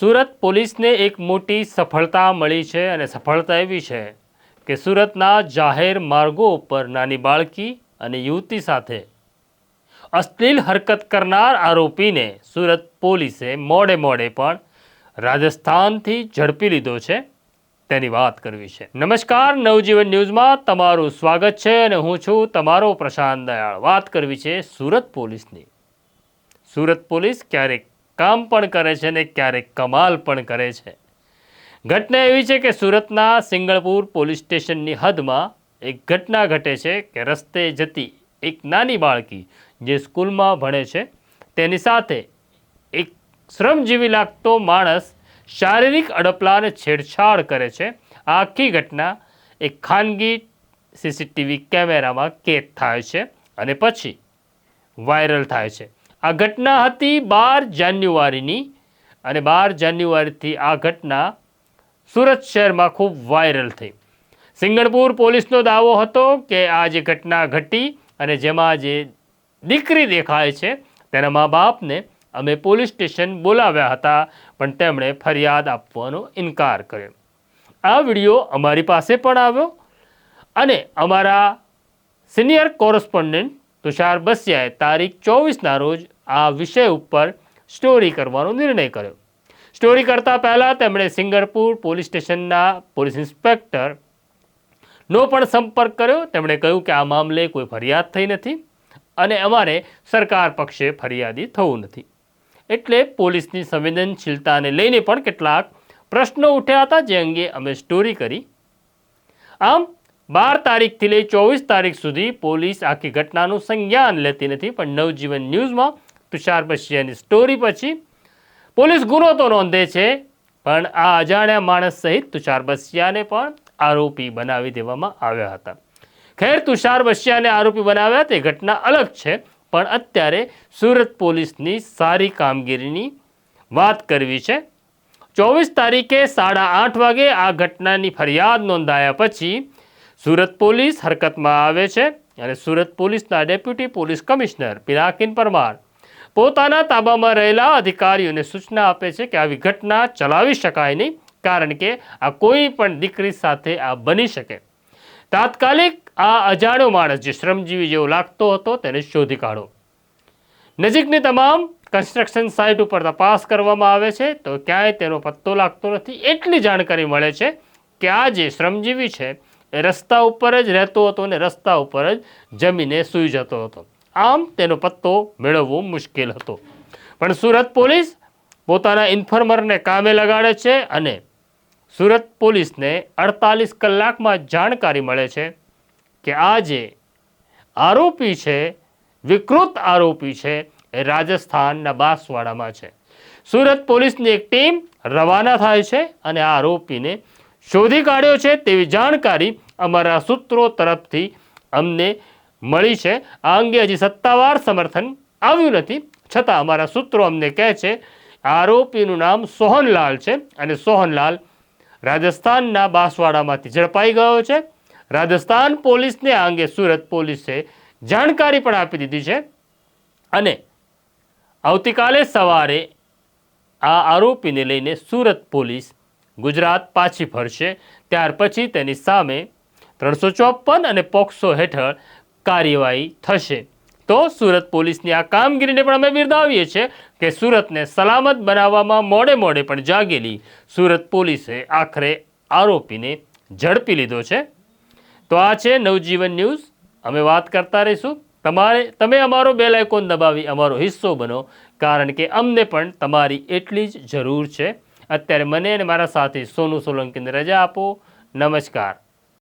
સુરત પોલીસને એક મોટી સફળતા મળી છે અને સફળતા એવી છે કે સુરતના જાહેર માર્ગો ઉપર નાની બાળકી અને યુવતી સાથે અશ્લીલ હરકત કરનાર આરોપીને સુરત પોલીસે મોડે મોડે પણ રાજસ્થાનથી ઝડપી લીધો છે. તેની વાત કરવી છે. નમસ્કાર, નવજીવન ન્યૂઝમાં તમારું સ્વાગત છે અને હું છું તમારો પ્રશાંત દયાળ. વાત કરવી છે સુરત પોલીસની. સુરત પોલીસ ક્યારેક કામ પણ કરે છે ને ક્યારેક કમાલ પણ કરે છે. ઘટના એવી છે કે સુરતના સિંગળપુર પોલીસ સ્ટેશનની હદમાં એક ઘટના ઘટે છે કે રસ્તે જતી એક નાની બાળકી જે સ્કૂલમાં ભણે છે, તેની સાથે એક શ્રમજીવી લાગતો માણસ શારીરિક અડપલાને છેડછાડ કરે છે. આખી ઘટના એક ખાનગી સીસીટીવી કેમેરામાં કેદ થાય છે અને પછી વાયરલ થાય છે. આ ઘટના હતી બાર જાન્યુઆરીની અને બાર જાન્યુઆરીથી આ ઘટના સુરત શહેરમાં ખૂબ વાયરલ થઈ. સિંગણપુર પોલીસનો દાવો હતો કે આ જે ઘટના ઘટી અને જેમાં જે દીકરી દેખાય છે, તેના મા બાપને અમે પોલીસ સ્ટેશન બોલાવ્યા હતા, પણ તેમણે ફરિયાદ આપવાનો ઇનકાર કર્યો. આ વીડિયો અમારી પાસે પણ આવ્યો અને અમારા સિનિયર કોરસ્પોન્ડન્ટ તુષાર બસ્યાએ તારીખ ચોવીસના રોજ આ વિષય ઉપર સ્ટોરી કરવાનો નિર્ણય કર્યો. સ્ટોરી કરતાં પહેલાં તેમણે સિંગરપુર પોલીસ સ્ટેશનના પોલીસ ઇન્સ્પેક્ટર નો પણ સંપર્ક કર્યો. તેમણે કહ્યું કે આ મામલે કોઈ ફરિયાદ થઈ નથી અને અમારે સરકાર પક્ષે ફરિયાદી થવું નથી. એટલે પોલીસની સંવેદનશીલતાને લઈને પણ કેટલાક પ્રશ્નો ઉઠ્યા હતા જે અંગે અમે સ્ટોરી કરી. આમ બાર તારીખથી લઈ ચોવીસ તારીખ સુધી પોલીસ આખી ઘટનાનું સંજ્ઞાન લેતી નથી, પણ નવજીવન ન્યૂઝમાં તુષાર બસિયાની સ્ટોરી પછી પોલીસ ગુનો તો નોંધે છે, પણ આ અજાણ્યા માણસ સહિત તુષાર બસિયાને પણ આરોપી બનાવી દેવામાં આવ્યા હતા. ખેર, તુષાર બસિયાને આરોપી બનાવ્યા તે ઘટના અલગ છે, પણ અત્યારે સુરત પોલીસની સારી કામગીરીની વાત કરવી છે. ચોવીસ તારીખે સાડા આઠ વાગે આ ઘટનાની ફરિયાદ નોંધાયા પછી સુરત પોલીસ હરકતમાં આવે છે અને સુરત પોલીસના deputy police commissioner Pinakin Parmar પોતાના તાબામાં રહેલા અધિકારીઓને સૂચના આપે છે કે આવી ઘટના ચલાવી શકાય નહીં, કારણ કે આ કોઈ પણ દીકરી સાથે આ બની શકે. તાત્કાલિક આ અજાણ્યો માણસ જે શ્રમજીવી જેવો લાગતો હતો તેને શોધી કાઢો. નજીકની તમામ કન્સ્ટ્રક્શન સાઇટ ઉપર તપાસ કરવામાં આવે છે, તો ક્યાંય તેનો પત્તો લાગતો નથી. એટલી જાણકારી મળે છે કે આ જે શ્રમજીવી છે એ રસ્તા ઉપર જ રહેતો હતો અને રસ્તા ઉપર જ જમીને સૂઈ જતો હતો. આમ તેનો પત્તો મેળવવો મુશ્કેલ હતો. પણ સુરત પોલીસ પોતાના ઇન્ફોર્મરને કામે લગાડે છે અને સુરત પોલીસને અડતાલીસ કલાકમાં જાણકારી મળે છે કે આ જે આરોપી છે, વિકૃત આરોપી છે, એ રાજસ્થાનના બાંસવાડામાં છે. સુરત પોલીસની એક ટીમ રવાના થાય છે અને આ આરોપીને શોધી કાઢ્યો છે તેવી જાણકારી અમારા સૂત્રો તરફથી અમને મળી છે. આ અંગે હજી સત્તાવાર સમર્થન આવ્યું નથી. છતાં અમારા સૂત્રો અમને કહે છે, આરોપીનું નામ સોહનલાલ છે અને સોહનલાલ રાજસ્થાનના બાંસવાડામાંથી ઝડપાઈ ગયો છે. રાજસ્થાન પોલીસને આ અંગે સુરત પોલીસે જાણકારી પણ આપી દીધી છે અને આવતીકાલે સવારે આ આરોપીને લઈને સુરત પોલીસ ગુજરાત પાછી ફરશે. ત્યાર પછી તેની સામે ત્રણસો ચોપન અને પોક્સો હેઠળ કાર્યવાહી થશે. તો સુરત પોલીસની આ કામગીરીને પણ અમે બિરદાવીએ છીએ કે સુરતને સલામત બનાવવામાં મોડે મોડે પણ જાગેલી. સુરત પોલીસે આખરે આરોપીને ઝડપી લીધો છે. તો આ છે નવજીવન ન્યૂઝ. અમે વાત કરતા રહીશું. તમારે, તમે અમારો બેલ આઇકોન દબાવી અમારો હિસ્સો બનો. કારણ કે અમને પણ તમારી એટલી જ જરૂર છે. અત્યારે મને અને મારા સાથી સોનુ સોલંકીને રજા આપો. નમસ્કાર.